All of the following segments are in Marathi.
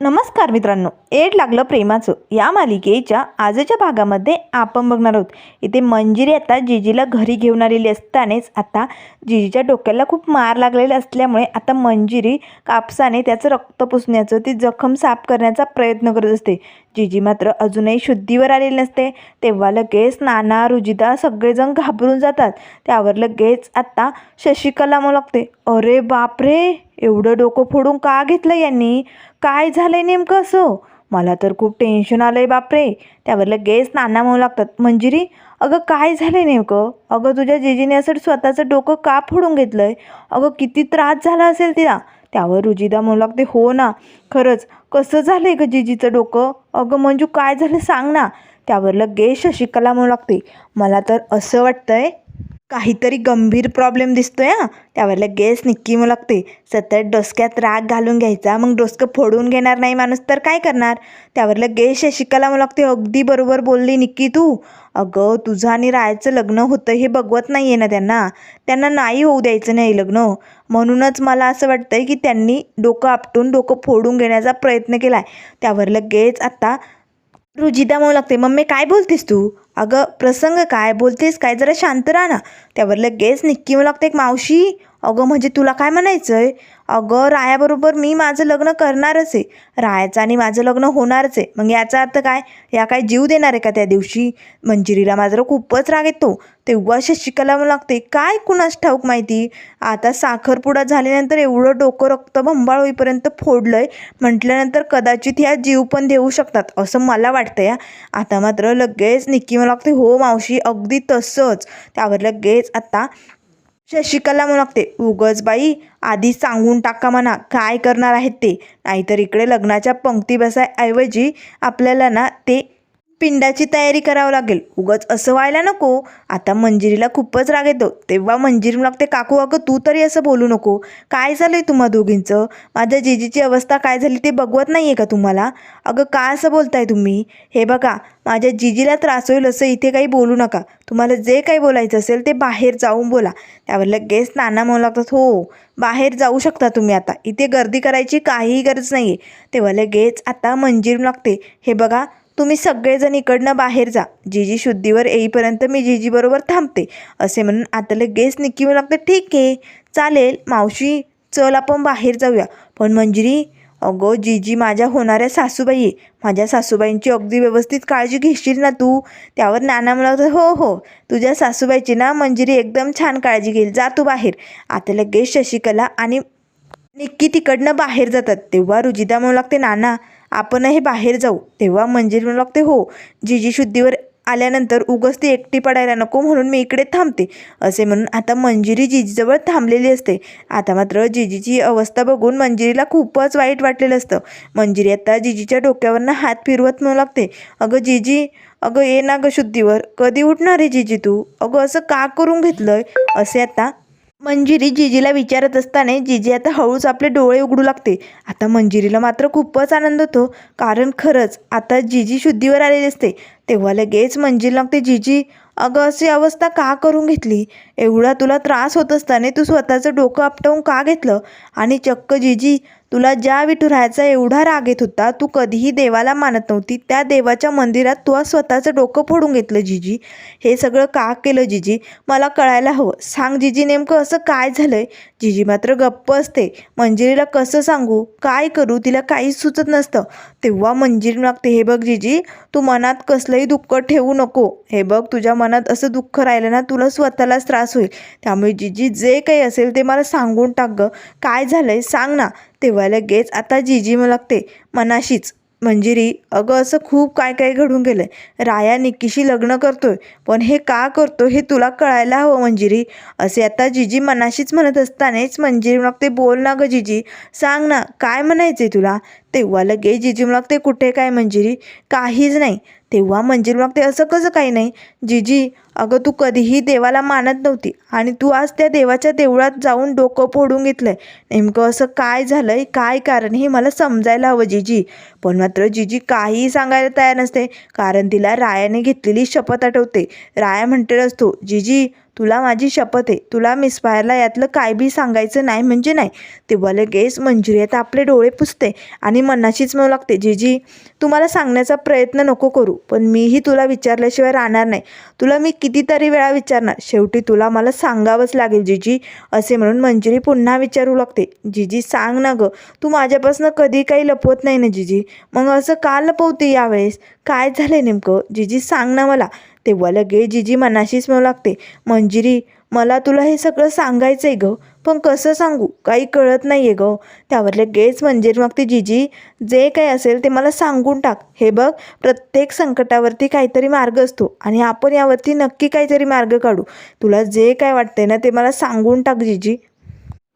नमस्कार मित्रांनो एड लागलं प्रेमाचं. या मालिकेच्या आजच्या भागामध्ये आपण बघणार आहोत. इथे मंजिरी आता जिजीला घरी घेऊन आलेली असतानेच आता जिजीच्या डोक्याला खूप मार लागलेला असल्यामुळे आता मंजिरी कापसाने त्याचं रक्त पुसण्याचं ती जखम साफ करण्याचा प्रयत्न करत असते. जिजी मात्र अजूनही शुद्धीवर आलेली नसते. तेव्हा लगेच नाना रुजिता सगळेजण घाबरून जातात. त्यावर लगेच आता शशिकला मग लागते. अरे बापरे! एवढं डोकं फोडून का घेतलं यांनी? काय झालंय नेमकं असं? मला तर खूप टेन्शन आलं आहे बापरे. त्यावर लगेच नाना म्हणू लागतात मंजिरी अगं काय झालंय नेमकं? अगं तुझ्या जिजीने असं स्वतःचं डोकं का फोडून घेतलं आहे अगं किती त्रास झाला असेल तिला. त्यावर रुजिदा म्हणू लागते हो ना खरंच. कसं झालंय ग जिजीचं डोकं? अगं मंजू काय झालं सांग ना. त्यावर लगेच शशिकला म्हणू लागते मला तर असं वाटतंय काहीतरी गंभीर प्रॉब्लेम दिसतोय हां. त्यावर लगेच निक्की मग लागते सतत डोसक्यात राग घालून घ्यायचा मग डोसकं फोडून घेणार नाही माणूस तर काय करणार? त्यावर लगेच शशिकला मग लागते अगदी बरोबर बोलली निक्की तू. अगं तुझं आणि रायाचं लग्न होतं हे बघवत नाही आहे ना त्यांना. त्यांना नाही होऊ द्यायचं नाही लग्न. म्हणूनच मला असं वाटतंय की त्यांनी डोकं आपटून डोकं फोडून घेण्याचा प्रयत्न केला आहे त्यावर लगेच आत्ता रुजिदा म्हणू लागते मम्मी काय बोलतेस तू? अगं प्रसंग काय? बोलतेस काय? जरा शांत राहा ना. त्यावर लगेच निक्की मग लागते एक मावशी अगं म्हणजे तुला काय म्हणायचं आहे अगं रायाबरोबर मी माझं लग्न करणारच आहे. रायाचं आणि माझं लग्न होणारच आहे. मग याचा अर्थ काय? या काय जीव देणार आहे का त्या दिवशी? मंजिरीला माझं खूपच राग येतो. तेव्हा शशिकला लागते काय कुणास ठाऊक माहिती? आता साखरपुडा झाल्यानंतर एवढं डोकं रक्त भंबाळ होईपर्यंत आहे म्हटल्यानंतर कदाचित ह्या जीव पण देऊ शकतात. असं मला वाटतं या आता मात्र लगेच निक्की मला लागते हो मावशी अगदी तसंच. त्यावर लगेच आता शशिकला म्हणू लागते उगच बाई आधी सांगून टाका म्हणा काय करणार आहेत ते? नाहीतर इकडे लग्नाच्या पंक्ती बसायऐवजी आपल्याला ना ते पिंडाची तयारी करावं लागेल. उगच असं व्हायला नको. आता मंजिरीला खूपच राग येतो. तेव्हा मंजिरी लागते काकू अगं तू तरी असं बोलू नको. काय झालं आहे तुम्हा दोघींचं? माझ्या जिजीची अवस्था काय झाली ते बघवत नाही आहे का तुम्हाला? अगं का असं बोलताय तुम्ही? हे बघा माझ्या जिजीला त्रास होईल असं इथे काही बोलू नका. तुम्हाला जे काही बोलायचं असेल ते बाहेर जाऊन बोला. त्यावर लगेच नाना म्हणू लागतात हो बाहेर जाऊ शकता तुम्ही आता. इथे गर्दी करायची काहीही गरज नाही आहे तेव्हा लगेच आता मंजीर लागते. हे बघा तुम्ही सगळेजण इकडनं बाहेर जा. जिजी शुद्धीवर येईपर्यंत मी जिजीबरोबर थांबते असे म्हणून आता लगेच निक्की म्हणू लागते ठीक आहे चालेल मावशी चल आपण बाहेर जाऊया. पण मंजिरी अगं जिजी माझ्या होणाऱ्या सासूबाई आहे. माझ्या सासूबाईंची अगदी व्यवस्थित काळजी घेशील ना तू? त्यावर नाना म्हणत हो हो तुझ्या सासूबाईची ना मंजिरी एकदम छान काळजी घेईल. जा तू बाहेर. आता लगेच शशिकला आणि निक्की तिकडनं बाहेर जातात. तेव्हा रुजिदा म्हणू लागते नाना आपण हे बाहेर जाऊ. तेव्हा मंजिरी म्हणू लागते हो जिजी शुद्धीवर आल्यानंतर उगच ती एकटी पडायला नको म्हणून मी इकडे थांबते. असे म्हणून आता मंजिरी जिजीजवळ थांबलेली असते. आता मात्र जिजीची अवस्था बघून मंजिरीला खूपच वाईट वाटलेलं असतं. मंजिरी आता जिजीच्या डोक्यावरनं हात फिरवत म्हणू लागते अगं जिजी अगं ये ना गं शुद्धीवर. कधी उठणार आहे जिजी तू? अगं असं का करून घेतलंय? असे आता मंजिरी जिजीला विचारत असताना जिजी आता हळूच आपले डोळे उघडू लागते. आता मंजिरीला मात्र खूपच आनंद होतो. कारण खरंच आता जिजी शुद्धीवर आलेली असते. तेव्हा लगेच मंजिरी लागते जिजी अगं अशी अवस्था का करून घेतली? एवढा तुला त्रास होत असताना तू स्वतःचं डोकं आपटवून का घेतलं? आणि चक्क जिजी तुला ज्या विठुरायाचा एवढा राग येत होता तू कधीही देवाला मानत नव्हती. त्या देवाच्या मंदिरात तू स्वतःचं डोकं फोडून घेतलं जिजी. हे सगळं का केलं जिजी? मला कळायला हवं. सांग जिजी नेमकं असं काय झालंय? जिजी मात्र गप्प असते. मंजिरीला कसं सांगू? काय करू? तिला काहीच सुचत नसतं. तेव्हा मंजिरी मागते हे बघ जिजी तू मनात कसलंही दुःख ठेवू नको. हे बघ तुझ्या मनात असं दुःख राहिलं ना तुला स्वतःलाच त्रास होईल. त्यामुळे जिजी जे काही असेल ते मला सांगून टाक गं. काय झालंय? सांग ना. तेव्हा लगेच आता जिजी मग लागते मनाशीच. म्हणजे मंजिरी अगं असं खूप काय काय घडून गेलंय. राया निक्कीशी लग्न करतोय पण हे का करतो हे तुला कळायला हवं म्हणजे मंजिरी असे आता जिजी मनाशीच म्हणत असतानाच म्हणजे मंजिरी लागते बोल ना गं जिजी. सांग ना काय म्हणायचंय तुला? तेव्हा लगेच जिजी लागते कुठे काय मंजिरी काहीच नाही. तेव्हा मंजिरी लागते असं कसं काही नाही. जिजी अगं तू कधीही देवाला मानत नव्हती आणि तू आज त्या देवाच्या देवळात जाऊन डोकं फोडून घेतलंय. नेमकं असं काय झालंय? काय कारण? हे मला समजायला हवं जिजी. पण मात्र जिजी काहीही सांगायला तयार नसते. कारण तिला रायाने घेतलेली शपथ आठवते. राया म्हणते असतो जिजी तुला माझी शपथ आहे. तुला मिसफायरला यातलं काय बी सांगायचं नाही म्हणजे नाही. तेव्हा लगेच मंजुरी आता आपले डोळे पुसते आणि मनाशीच म्हणू लागते. जीजी तुम्हाला सांगण्याचा प्रयत्न नको करू पण मीही तुला विचारल्याशिवाय राहणार नाही. तुला मी कितीतरी वेळा विचारणार शेवटी तुला मला सांगावंच लागेल जीजी असे म्हणून मंजुरी पुन्हा विचारू लागते. जीजी सांग ना गं तू माझ्यापासून कधी काही लपवत नाही ना जीजी. मग असं का लपवते यावेळेस? काय झालं नेमकं? जीजी सांग ना मला. तेव्हा लगे जिजी मनाशीच म्हणू लागते मंजिरी मला तुला हे सगळं सांगायचं आहे गं पण कसं सांगू? काही कळत नाही आहे गं. त्यावर लगेच मंजिरी मग ती जे काही असेल ते मला सांगून टाक. हे बघ प्रत्येक संकटावरती काहीतरी मार्ग असतो आणि आपण यावरती नक्की काहीतरी मार्ग काढू. तुला जे काय वाटतंय ना ते मला सांगून टाक जिजी.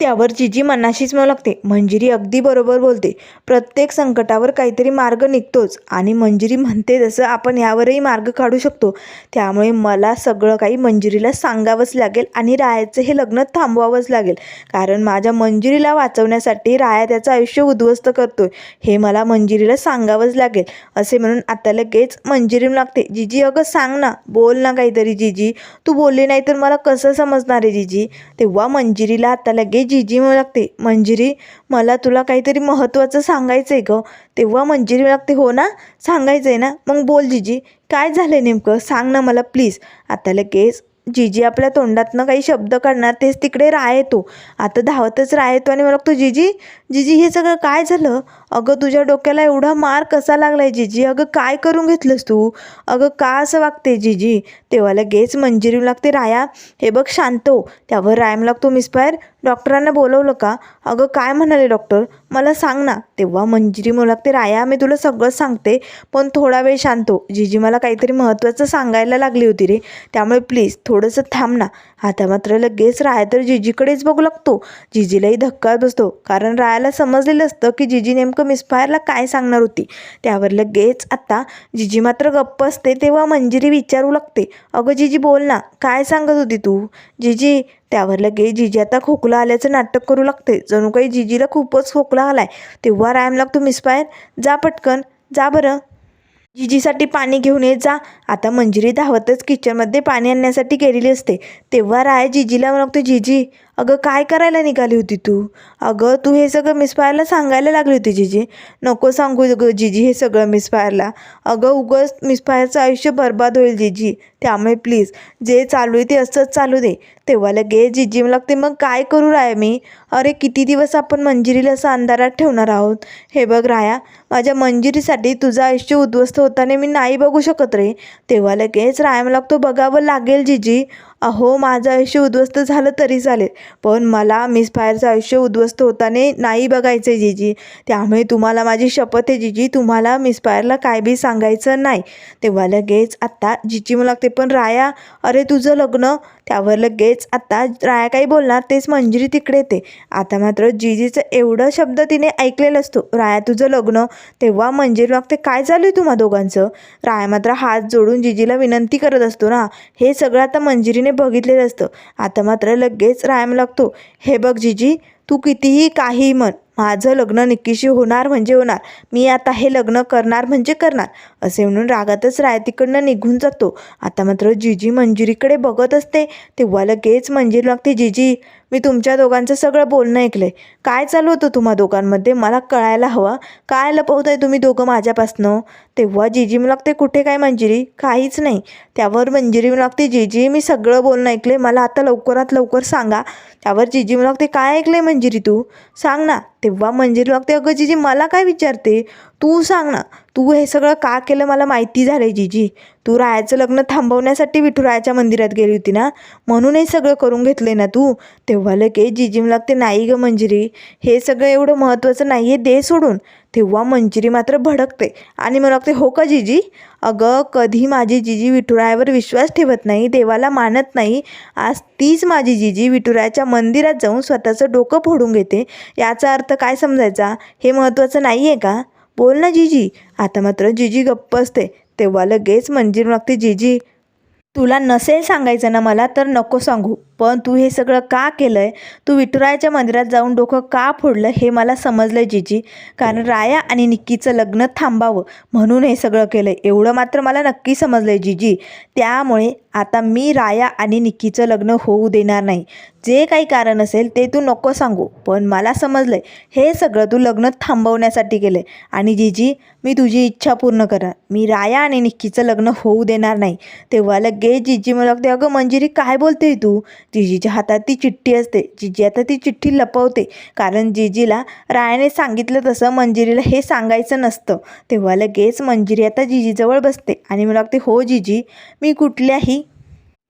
त्यावर जिजी मनाशीच म्हणू लागते. मंजिरी अगदी बरोबर बोलते. प्रत्येक संकटावर काहीतरी मार्ग निघतोच आणि मंजिरी म्हणते जसं आपण यावरही मार्ग काढू शकतो. त्यामुळे मला सगळं काही मंजिरीला सांगावंच लागेल आणि रायाचं हे लग्न थांबवावंच लागेल. कारण माझ्या मंजिरीला वाचवण्यासाठी राया त्याचं आयुष्य उद्ध्वस्त करतोय. हे मला मंजिरीला सांगावंच लागेल. असे म्हणून आता लगेच मंजिरी लागते जिजी अगं सांग ना. बोल ना काहीतरी जिजी. तू बोलली नाही तर मला कसं समजणार आहे जिजी? तेव्हा मंजिरीला आता लगेच जिजी म्हणू लागते मंजिरी मला तुला काहीतरी महत्त्वाचं सांगायचं आहे गं. तेव्हा मंजिरी लागते हो ना सांगायचं आहे ना. मग बोल जिजी काय झालं आहे नेमकं? सांग ना मला प्लीज. आता लगेच जिजी आपल्या तोंडातनं काही शब्द काढणार तेच तिकडे राय येतो. आता धावतच राय येतो आणि मला लागतो जिजी जिजी हे सगळं काय झालं? अगं तुझ्या डोक्याला एवढा मार कसा लागलाय जिजी? अगं काय करून घेतलंस तू? अगं का असं वागते जिजी? तेव्हा लगेच मंजिरी लागते राया. हे बघ शांत. त्यावर रायम लागतो मिसपायर डॉक्टरांना बोलवलं का? अगं काय म्हणाले डॉक्टर? मला सांग ना. तेव्हा मंजिरी म्हणू लागते राया मी तुला सगळं सांगते. पण थोडा वेळ शांत. जिजी मला काहीतरी महत्त्वाचं सांगायला लागली होती रे. त्यामुळे प्लीज थोडंसं थांब ना. आता मात्र लगेच राया तर जिजीकडेच बघू लागतो. जिजीलाही धक्का बसतो. कारण रायाला समजलेलं असतं की जिजी नेमकं मिसफायरला काय सांगणार होती. त्यावर लगेच आता जिजी मात्र गप्प असते तेव्हा मंजिरी विचारू लागते. अगं जिजी बोल ना काय सांगत होती तू? जिजी त्यावर लगेच जिजी आता खोकला आल्याचं नाटक करू लागते. जणू काही जिजीला खूपच खोकला आलाय. तेव्हा रायम लागतो मिसफायर जा पटकन जा बरं. जिजीसाठी पाणी घेऊन ये जा. आता मंजिरी धावतच किचनमध्ये पाणी आणण्यासाठी गेलेली असते. तेव्हा राय जिजीला म्हणतो जिजी अगं काय करायला निघाली होती तू? अगं तू हे सगळं मिसफायरला सांगायला लागली होती जिजी. नको सांगू ग जिजी हे सगळं मिसफायरला अगं उगंच मिसफायरचं आयुष्य बर्बाद होईल जिजी. त्यामुळे प्लीज जे चालू आहे ते असंच चालू दे. तेव्हा लगे जिजी मला लागते मग काय करू राया मी? अरे किती दिवस आपण मंजिरीला असं अंधारात ठेवणार आहोत? हे बघ राया माझ्या मंजिरीसाठी तुझं आयुष्य उद्ध्वस्त होताना मी नाही बघू शकत रे. तेव्हा लगेच राया मला तो बघावं लागेल जिजी. अहो माझं आयुष्य उद्ध्वस्त झालं तरी चालेल पण मला मिस फायरचं आयुष्य उद्ध्वस्त होताना नाही बघायचं आहे जीजी. त्यामुळे तुम्हाला माझी शपथ आहे जीजी तुम्हाला मिस फायरला काय बी सांगायचं नाही. तेव्हा लगेच आत्ता जिजी मला लागते पण राया अरे तुझं लग्न? त्यावर लगेच आत्ता राया काही बोलणार तेच मंजिरी तिकडे येते. आता मात्र जिजीचं एवढं शब्द तिने ऐकलेलं असतो राया तुझं लग्न? तेव्हा मंजिरी मागते काय चालू आहे तुम्हा दोघांचं? राया मात्र हात जोडून जिजीला विनंती करत असतो ना. हे सगळं आता मंजिरीने बघितलेलं असतं. आता मात्र लगेच रायम लागतो. हे बघ जिजी तू कितीही काही म्हण. माझं लग्न निक्कीशी होणार म्हणजे होणार. मी आता हे लग्न करणार म्हणजे करणार. असे म्हणून रागातच राय तिकडनं निघून जातो. आता मात्र जिजी मंजिरीकडे बघत असते. तेव्हा लगेच मंजिरी लागते जिजी मी तुमच्या दोघांचं सगळं बोलणं ऐकलंय. काय चालू होतं तुम्हा दोघांमध्ये? मला कळायला हवं. काय लपवताय तुम्ही दोघं माझ्यापासनं? तेव्हा जिजी मला लागते कुठे काय मंजिरी? काहीच नाही. त्यावर मंजिरी मला लागते जिजी मी सगळं बोलणं ऐकले मला आता लवकरात लवकर सांगा. त्यावर जिजी मला लागते काय ऐकलंय मंजिरी तू? सांग ना. तेव्हा मंजिरी लागते अगं जिजी मला काय विचारते? तू सांग ना. तू हे सगळं का केलं मला माहिती झालं जिजी? तू रायाचं लग्न थांबवण्यासाठी विठुरायाच्या मंदिरात गेली होती ना? म्हणून हे सगळं करून घेतले ना तू? तेव्हा लगे जिजी मला लागते नाही ग मंजिरी. हे सगळं एवढं महत्त्वाचं नाही आहे दे सोडून. तेव्हा मंजिरी मात्र भडकते. आणि मला लागते हो का जिजी? अगं कधी माझी जिजी विठुरायावर विश्वास ठेवत नाही देवाला मानत नाही आज तीच माझी जिजी विठुरायाच्या मंदिरात जाऊन स्वतःचं डोकं फोडून घेते. याचा अर्थ काय समजायचा? हे महत्त्वाचं नाही आहे का? बोल ना जीजी. आता मात्र जीजी गप्प असते. तेव्हा लगेच मंजीर मागते जीजी तुला नसेल सांगायचं ना मला तर नको सांगू. पण तू हे सगळं का केलं आहे तू विठुरायाच्या मंदिरात जाऊन डोकं का फोडलं हे मला समजलं आहे जीजी. कारण राया आणि निक्कीचं लग्न थांबावं म्हणून हे सगळं केलं आहे एवढं मात्र मला नक्की समजलं आहे जीजी. त्यामुळे आता मी राया आणि निक्कीचं लग्न होऊ देणार नाही. जे काही कारण असेल ते तू नको सांगू पण मला समजलं आहे हे सगळं तू लग्न थांबवण्यासाठी केलं आहे आणि जीजी मी तुझी इच्छा पूर्ण करा. मी राया आणि निक्कीचं लग्न होऊ देणार नाही. तेव्हा लगेच जीजी मला लागते अगं मंजिरी काय बोलते तू? जिजीच्या हातात ती चिठ्ठी असते. जिजी आता ती चिठ्ठी लपवते. कारण जिजीला रायाने सांगितलं तसं मंजिरीला हे सांगायचं नसतं. तेव्हा लगेच मंजिरी आता जिजीजवळ बसते आणि मला लागते हो जिजी मी कुठल्याही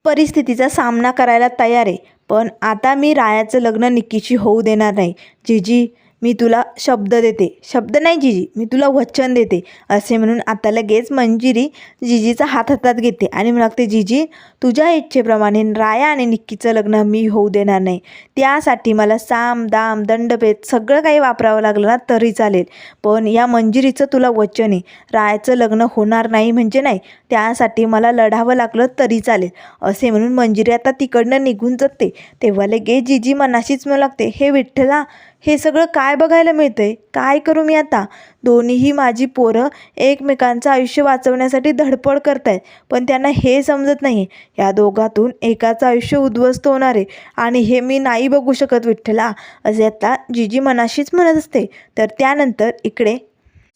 परिस्थितीचा सामना करायला तयार आहे. पण आता मी रायाचं लग्न निक्कीशी होऊ देणार नाही. जिजी मी तुला शब्द देते. शब्द नाही जिजी. मी तुला वचन देते. असे म्हणून आता लगेच मंजिरी जिजीचा हात हातात घेते आणि म्हणते जिजी तुझ्या इच्छेप्रमाणे राया आणि निक्कीचं लग्न मी होऊ देणार नाही. त्यासाठी मला साम दाम दंडभेद सगळं काही वापरावं लागलं ना तरी चालेल. पण या मंजिरीचं तुला वचन आहे. रायाचं लग्न होणार नाही म्हणजे नाही. त्यासाठी मला लढावं लागलं तरी चालेल. असे म्हणून मंजिरी आता तिकडनं निघून जाते. तेव्हा लगेच जिजी मनाशीच म्हणू लागते हे विठ्ठला हे सगळं काय बघायला मिळतंय? काय करू मी आता? दोन्हीही माझी पोरं एकमेकांचं आयुष्य वाचवण्यासाठी धडपड करत आहेत पण त्यांना हे समजत नाही. या दोघातून एकाचं आयुष्य उद्ध्वस्त होणार आहे आणि हे मी नाही बघू शकत विठ्ठला असे आता जीजी मनाशीच म्हणत असते. तर त्यानंतर इकडे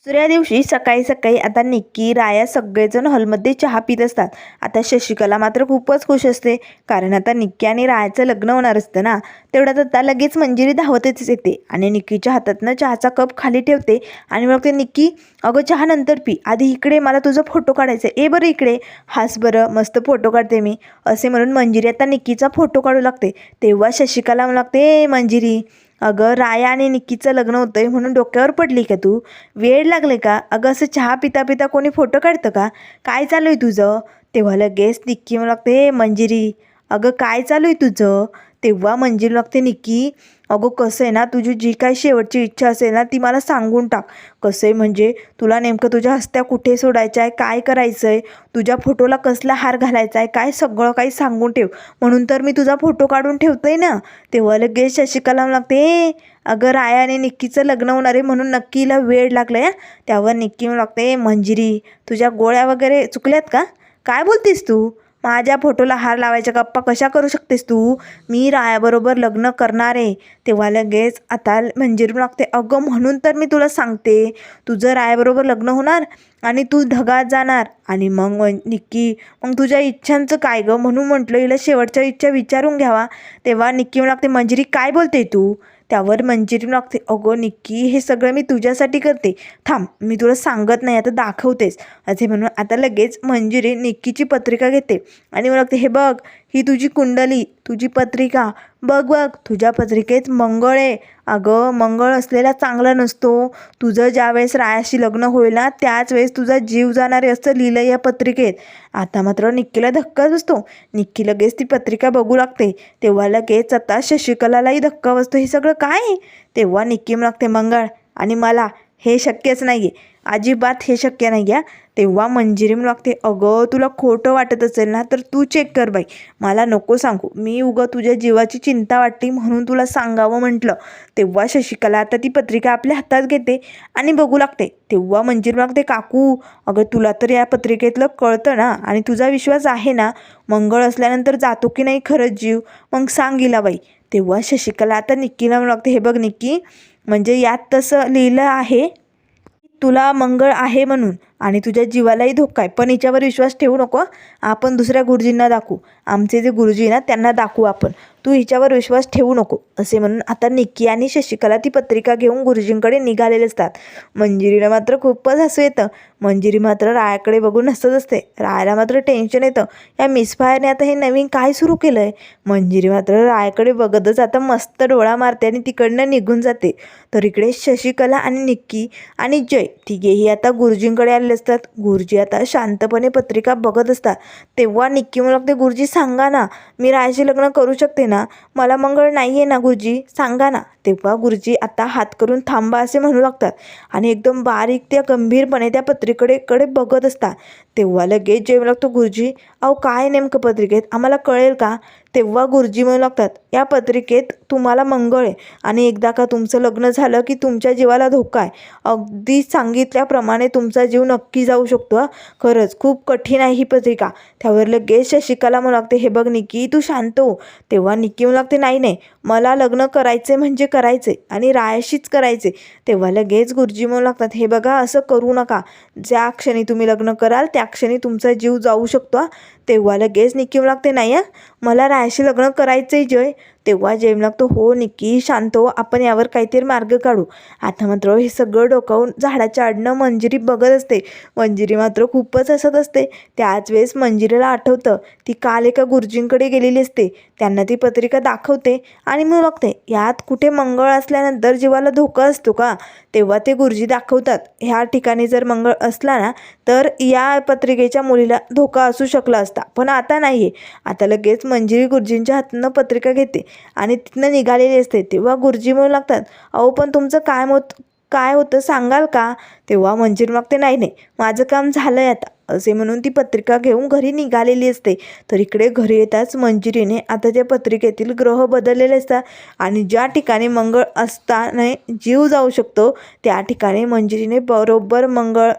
दुसऱ्या दिवशी सकाळी सकाळी आता निक्की राया सगळेजण हॉलमध्ये चहा पित असतात. आता शशिकला मात्र खूपच खुश असते. कारण आता निक्की आणि रायाचं लग्न होणार असतं ना तेवढ्यात आता लगेच मंजिरी धावतच येते आणि निक्कीच्या हातातनं चहाचा कप खाली ठेवते आणि मग ते निक्की अगं चहा नंतर पी. आधी इकडे मला तुझा फोटो काढायचा आहे ए बरं इकडे. हास बरं मस्त फोटो काढते मी. असे म्हणून मंजिरी आता निक्कीचा फोटो काढू लागते. तेव्हा शशिकला लागते ए मंजिरी अगं राया आणि निक्कीचं लग्न होतंय म्हणून डोक्यावर पडली का तू? वेळ लागले का? अगं असं चहा पिता पिता कोणी फोटो काढतं का? काय चालू आहे तुझं? तेव्हा लगेच निक्की मला लागते हे मंजिरी अगं काय चालू आहे तुझं? तेव्हा मंजिल लागते निक्की अगं कसं आहे ना तुझी जी काय शेवटची इच्छा असेल ना ती मला सांगून टाक. कसं आहे म्हणजे तुला नेमकं तुझ्या हस्त्या कुठे सोडायच्या आहे काय करायचं आहे तुझ्या फोटोला कसला हार घालायचा आहे काय सगळं काही सांगून ठेव. म्हणून तर मी तुझा फोटो काढून ठेवते ना. तेव्हा लगेच शशिकला लागते अगं राया आणि निक्कीचं लग्न होणार आहे म्हणून नक्कीला वेळ लागला आहे त्यावर निक्की लागते मंजिरी तुझ्या गोळ्या वगैरे चुकल्यात का? काय बोलतेस तू? माझ्या फोटोला हार लावायच्या गप्पा कशा करू शकतेस तू? मी रायाबरोबर लग्न करणार आहे. तेव्हा लगेच आता मंजिरी लागते. अगं म्हणून तर मी तुला सांगते. तुझं रायाबरोबर लग्न होणार आणि तू ढगात जाणार. आणि मग निक्की मग तुझ्या इच्छांचं काय गं? म्हणून म्हटलं हिला शेवटच्या इच्छा विचारून घ्यावा. तेव्हा निक्की म्हणू लागते मंजिरी काय बोलते तू? त्यावर मंजिरी लागते अगं निक्की हे सगळं मी तुझ्यासाठी करते. थांब मी तुला सांगत नाही आता दाखवतेस. असे म्हणून आता लगेच मंजिरी निक्कीची पत्रिका घेते. आणि मला लागते हे बघ ही तुझी कुंडली तुझी पत्रिका बघ बघ तुझ्या पत्रिकेत मंगळ आहे. अगं मंगळ असलेला चांगला नसतो. तुझं ज्यावेळेस रायाशी लग्न होईल ना त्याच वेळेस तुझा जीव जाणारे असं लिहिलं या पत्रिकेत. आता मात्र निक्कीला धक्का बसतो. निक्की लगेच ती पत्रिका बघू लागते. तेव्हा लगेच आता शशिकलालाही धक्का बसतो. हे सगळं काय? आहे तेव्हा निक्की लागते मंगळ आणि मला हे शक्यच नाही आहे अजिबात हे शक्य नाही आहे तेव्हा मंजिरी लागते अगं तुला खोटं वाटत असेल ना तर तू चेक कर बाई. मला नको सांगू. मी उगं तुझ्या जीवाची चिंता वाटली म्हणून तुला सांगावं म्हटलं. तेव्हा शशिकला आता ती पत्रिका आपल्या हातात घेते आणि बघू लागते. तेव्हा मंजिरी लागते काकू अगं तुला तर या पत्रिकेतलं कळतं ना आणि तुझा विश्वास आहे ना? मंगळ असल्यानंतर जातो की नाही खरंच जीव? मग सांग बाई. तेव्हा शशिकला आता निक्कीला लागते हे बघ निक्की म्हणजे यात तसं लिहिलं आहे तुला मंगळ आहे म्हणून आणि तुझ्या जीवालाही धोका आहे. पण हिच्यावर विश्वास ठेवू नको आपण दुसऱ्या गुरुजींना दाखवू. आमचे जे गुरुजी आहे ना त्यांना दाखवू आपण. तू हिच्यावर विश्वास ठेवू नको असे म्हणून आता निक्की आणि शशिकला ती पत्रिका घेऊन गुरुजींकडे निघालेले असतात. मंजिरीला मात्र खूपच हसू येतं. मंजिरी मात्र रायाकडे बघून हसत असते. रायाला मात्र टेन्शन येतं. या मिसफायरने आता हे नवीन काय सुरू केलं आहे मंजिरी मात्र रायाकडे बघतच आता मस्त डोळा मारते आणि तिकडनं निघून जाते. तर इकडे शशिकला आणि निक्की आणि जय तिघेही आता गुरुजींकडे आलेले असतात. गुरुजी आता शांतपणे पत्रिका बघत असतात. तेव्हा निक्की मला लागते गुरुजी सांगा ना मी रायाशी लग्न करू शकते ना? मला मंगळ नाही आहे ना गुरुजी सांगा ना. तेव्हा गुरुजी आता हात करून थांबा असे म्हणू लागतात आणि एकदम बारीक त्या गंभीरपणे त्या पत्रिकेकडे कडे बघत असतात. तेव्हा लगेच जेव्हा लागतो गुरुजी अहो काय नेमकं पत्रिकेत? आम्हाला कळेल का? तेव्हा गुरुजी म्हणू लागतात या पत्रिकेत तुम्हाला मंगळ आहे आणि एकदा का तुमचं लग्न झालं की तुमच्या जीवाला धोका आहे. अगदी सांगितल्याप्रमाणे तुमचा जीव नक्की जाऊ शकतो खरंच खूप कठीण आहे ही पत्रिका. त्यावर लगेच शशिकाला म्हणू लागते हे बघ निकी तू शांत हो. तेव्हा निकी म्हणू लागते नाही नाही. मला लग्न करायचे म्हणजे करायचे आणि रायाशीच करायचे. तेव्हा लगेच गुरुजी म्हणू लागतात हे बघा असं करू नका. ज्या क्षणी तुम्ही लग्न कराल त्या क्षणी तुमचा जीव जाऊ शकतो तेव्हा लगेच निकी लागते नाही मला रायाशी लग्न करायचं आहे जय. तेव्हा जय लागतो हो निकी शांत हो आपण यावर काहीतरी मार्ग काढू. आता मात्र हे सगळं डोकावून झाडाच्या आडनं मंजिरी बघत असते. मंजिरी मात्र खूपच हसत असते. त्याच वेळेस मंजिरीला आठवतं ती काल एका गुरुजींकडे गेलेली असते. त्यांना ती पत्रिका दाखवते आणि मग बघते यात कुठे मंगळ असल्यानंतर जीवाला धोका असतो का? तेव्हा ते गुरुजी दाखवतात ह्या ठिकाणी जर मंगळ असला ना तर या पत्रिकेच्या मुलीला धोका असू शकला असता पण आता नाही आहे आता लगेच मंजिरी गुरुजींच्या हातनं पत्रिका घेते. आणि तिथनं निघालेली असते. तेव्हा गुरुजी म्हणू लागतात अहो पण तुमचं काय मत काय होतं सांगाल का? तेव्हा मंजिरी मागते नाही नाही माझं काम झालं आहे आता. असे म्हणून ती पत्रिका घेऊन घरी निघालेली असते. तर इकडे घरी येताच मंजिरीने आता त्या पत्रिकेतील ग्रह बदललेले असतात आणि ज्या ठिकाणी मंगळ असताना जीव जाऊ शकतो त्या ठिकाणी मंजिरीने बरोबर मंगळ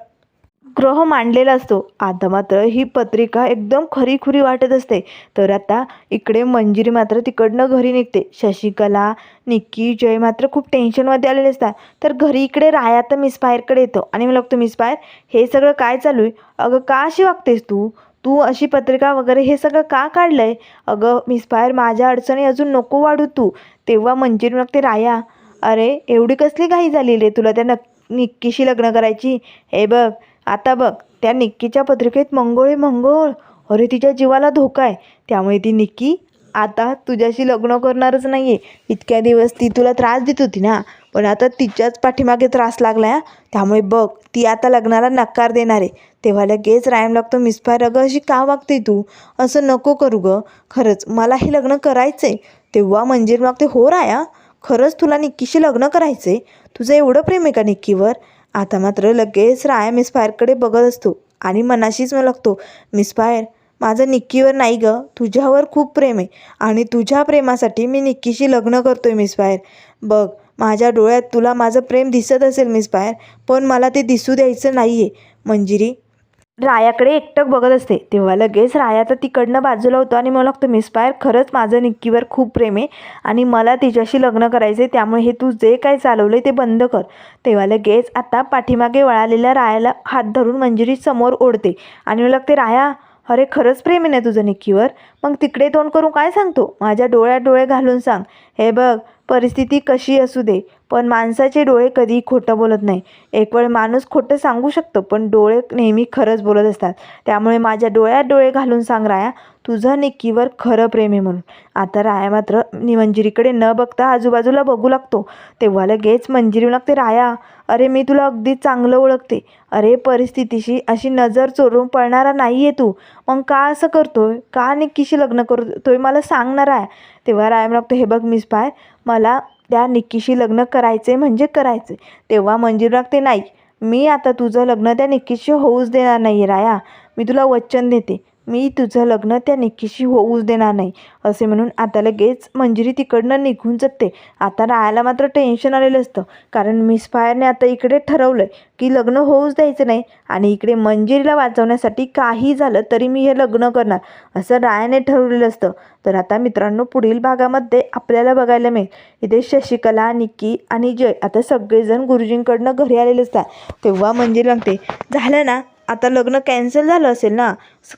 ग्रह मांडलेला असतो. आता मात्र ही पत्रिका एकदम खरीखुरी वाटत असते. तर आता इकडे मंजिरी मात्र तिकडनं घरी निघते. शशिकला निक्की जय मात्र खूप टेन्शनमध्ये आलेले असतात. तर घरी इकडे राया तर मिस पायरकडे येतो. आणि मग लागतो मिस पायर हे सगळं काय चालू आहे? अगं का अशी वागतेस तू? तू अशी पत्रिका वगैरे हे सगळं का काढलं आहे अगं मिस पायर माझ्या अडचणी अजून नको वाढू तू. तेव्हा मंजिरी लागते राया अरे एवढी कसली घाई झालेली आहे तुला त्या नक् निक्कीशी लग्न करायची? हे बघ आता बघ त्या निक्कीच्या पत्रिकेत मंगोळे मंगोळ. अरे तिच्या जीवाला धोका आहे. त्यामुळे ती निक्की आता तुझ्याशी लग्न करणारच नाही आहे इतक्या दिवस ती तुला त्रास देत होती ना? पण आता तिच्याच पाठीमागे त्रास लागला आहे त्यामुळे बघ ती आता लग्नाला नकार देणार आहे. तेव्हा लगेच रायम लागतो मिसफायर अगं अशी का वागते तू? असं नको करू गं. खरंच मला हे लग्न करायचं आहे तेव्हा मंजिर मागते हो राया खरंच तुला निक्कीशी लग्न करायचं आहे तुझं एवढं प्रेम आहे का निक्कीवर? आता मात्र लगेच राया मिस फायरकडे बघत असतो आणि मनाशीच मग लागतो मिस फायर माझं निक्कीवर नाही गं. तुझ्यावर खूप प्रेम आहे आणि तुझ्या प्रेमासाठी मी निक्कीशी लग्न करतोय मिस फायर बघ माझ्या डोळ्यात तुला माझं प्रेम दिसत असेल मिस फायर पण मला ते दिसू द्यायचं नाही आहे मंजिरी रायाकडे एकटक बघत असते. तेव्हा लगेच राया तर तिकडनं बाजूला होतो आणि मला लागतो मिस पायर खरंच माझं निक्कीवर खूप प्रेम आहे आणि मला तिच्याशी लग्न करायचं आहे त्यामुळे हे तू जे काय चालवलं आहे ते बंद कर. तेव्हा लगेच आता पाठीमागे वळालेल्या रायाला हात धरून मंजिरी समोर ओढते आणि मला लागते राया अरे खरंच प्रेम आहे ना तुझं निक्कीवर? मग तिकडे तोंड करून काय सांगतो? माझ्या डोळ्यात डोळे घालून सांग. हे बघ परिस्थिती कशी असू दे पण माणसाचे डोळे कधीही खोटं बोलत नाही. एक वेळ माणूस खोटं सांगू शकतो पण डोळे नेहमी खरंच बोलत असतात. त्यामुळे माझ्या डोळ्यात डोळे घालून सांग राया तुझं निक्कीवर खरं प्रेम आहे म्हणून. आता राया मात्र नि मंजिरीकडे न बघता आजूबाजूला बघू लागतो. तेव्हा लगेच मंजिरी लागते राया अरे मी तुला अगदी चांगलं ओळखते. अरे परिस्थितीशी अशी नजर चोरून पळणारा नाही आहे तू. मग का असं करतोय? का निक्कीशी लग्न करतोय? मला सांगणार आहे तेव्हा राय लागतो हे बघ मिस पाय मला त्या निक्कीशी लग्न करायचे म्हणजे करायचे तेव्हा मंजूर लागते नाही मी आता तुझं लग्न त्या निक्कीशी होऊच देणार नाही राया. मी तुला वचन देते. मी तुझं लग्न त्या निक्कीशी होऊच देणार नाही असे म्हणून आता लगेच मंजिरी तिकडनं निघून जाते. आता रायाला मात्र टेन्शन आलेलं असतं कारण मिस फायरने आता इकडे ठरवलं आहे की लग्न होऊच द्यायचं नाही आणि इकडे मंजिरीला वाचवण्यासाठी काही झालं तरी मी हे लग्न करणार असं रायाने ठरवलेलं असतं. तर आता मित्रांनो पुढील भागामध्ये आपल्याला बघायला मिळेल. इथे शशिकला निक्की आणि जय आता सगळेजण गुरुजींकडनं घरी आलेले असतात. तेव्हा मंजिरी लागते झालं ना? आता लग्न कॅन्सल झालं असेल ना?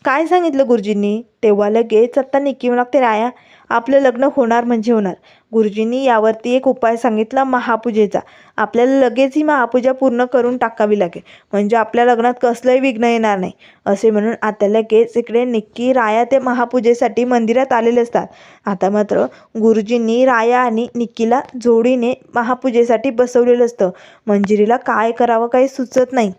काय सांगितलं गुरुजींनी? तेव्हा लगेच आत्ता निक्की लागते राया आपलं लग्न होणार म्हणजे होणार. गुरुजींनी यावरती एक उपाय सांगितला महापूजेचा. आपल्याला लगेच ही महापूजा पूर्ण करून टाकावी लागेल. म्हणजे आपल्या लग्नात कसलंही विघ्न येणार नाही. असे म्हणून आता लगेच इकडे निक्की राया ते महापूजेसाठी मंदिरात आलेले असतात. आता मात्र गुरुजींनी राया आणि निक्कीला जोडीने महापूजेसाठी बसवलेलं असतं. मंजिरीला काय करावं काही सुचत नाही.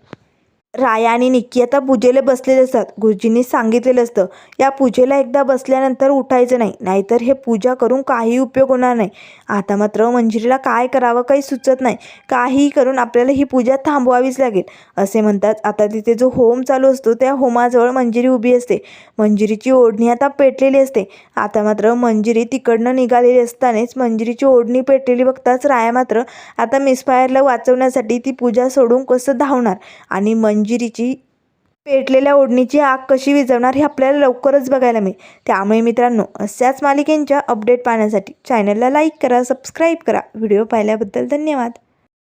राया आणि निक्की आता पूजेला बसलेले असतात. गुरुजींनी सांगितलेलं असतं. या पूजेला एकदा बसल्यानंतर उठायचं नाही. नाहीतर हे पूजा करून काही उपयोग होणार नाही. आता मात्र मंजिरीला काय करावं काही सुचत नाही. काहीही करून आपल्याला ही पूजा थांबवावीच लागेल. असे म्हणतात. आता तिथे जो होम चालू असतो त्या होमाजवळ मंजिरी उभी असते. मंजिरीची ओढणी आता पेटलेली असते. आता मात्र मंजिरी तिकडनं निघालेली असतानाच मंजिरीची ओढणी पेटलेली बघताच राया मात्र आता मिसफायरला वाचवण्यासाठी ती पूजा सोडून कसं धावणार? आणि अंजिरीची पेटलेल्या ओढणीची आग कशी विझवणार हे आपल्याला लवकरच बघायला मिळेल. त्यामुळे मित्रांनो अशाच मालिकेंच्या अपडेट पाहण्यासाठी चॅनलला लाईक करा सबस्क्राईब करा. व्हिडिओ पाहिल्याबद्दल धन्यवाद.